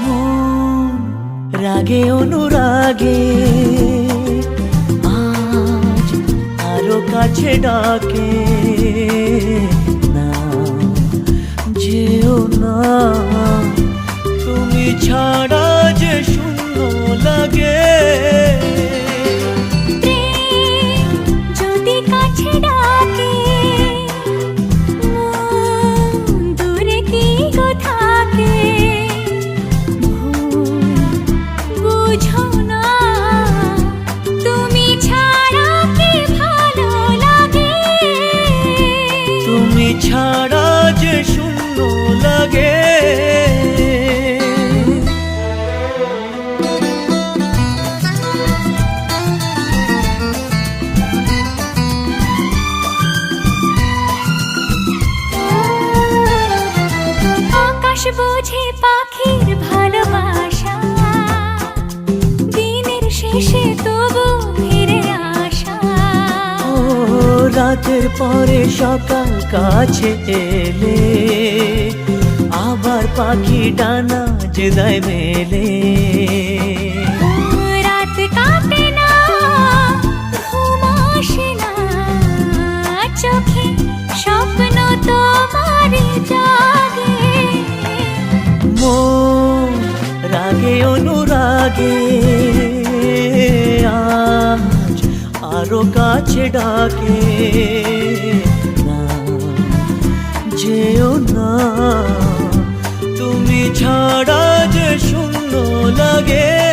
মন রাগে অনুরাগে আজ আরও কাছে ডাকে। না যেও না তুমি ছাড়া আকাশ বোঝে পাখির ভালোবাসা। দিনের শেষে তবু ফিরে আসা। ও, রাতের পরে সকাল কাছে এলে, আবার পাখি ডানা যে দেয় মেলে। অনুরাগে আজ আরও কাছে ডাকে না। যেও না তুমি ছাড়া যে শূন্য লাগে।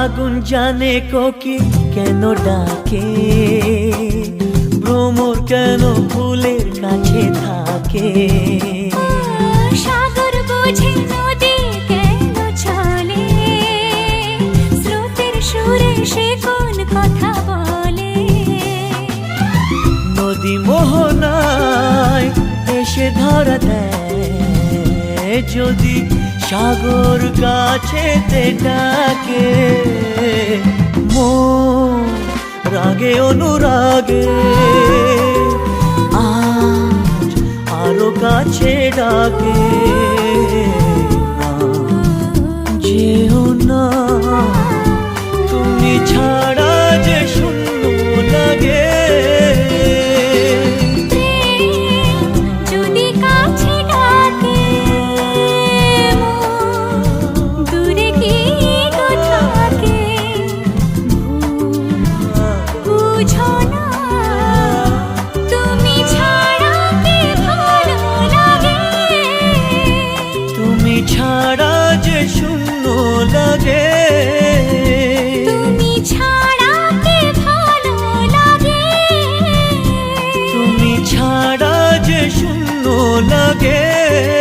ফাগুন জানে কোকি কেন ডাকে? ভ্রমর কেন ফুলের কাছে থাকে? সাগর বোঝে নদী কেন চলে? স্রোতের সুরে সে কোন কথা বলে? নদী মোহনায় এসে ধরা দেয় যদি সাগর কাছে ডাকে। মো রাগে অনুরাগে। আজ আরও কাছে ডাকে। যেও না। তুমি ছাড়া যে শূন্য লাগে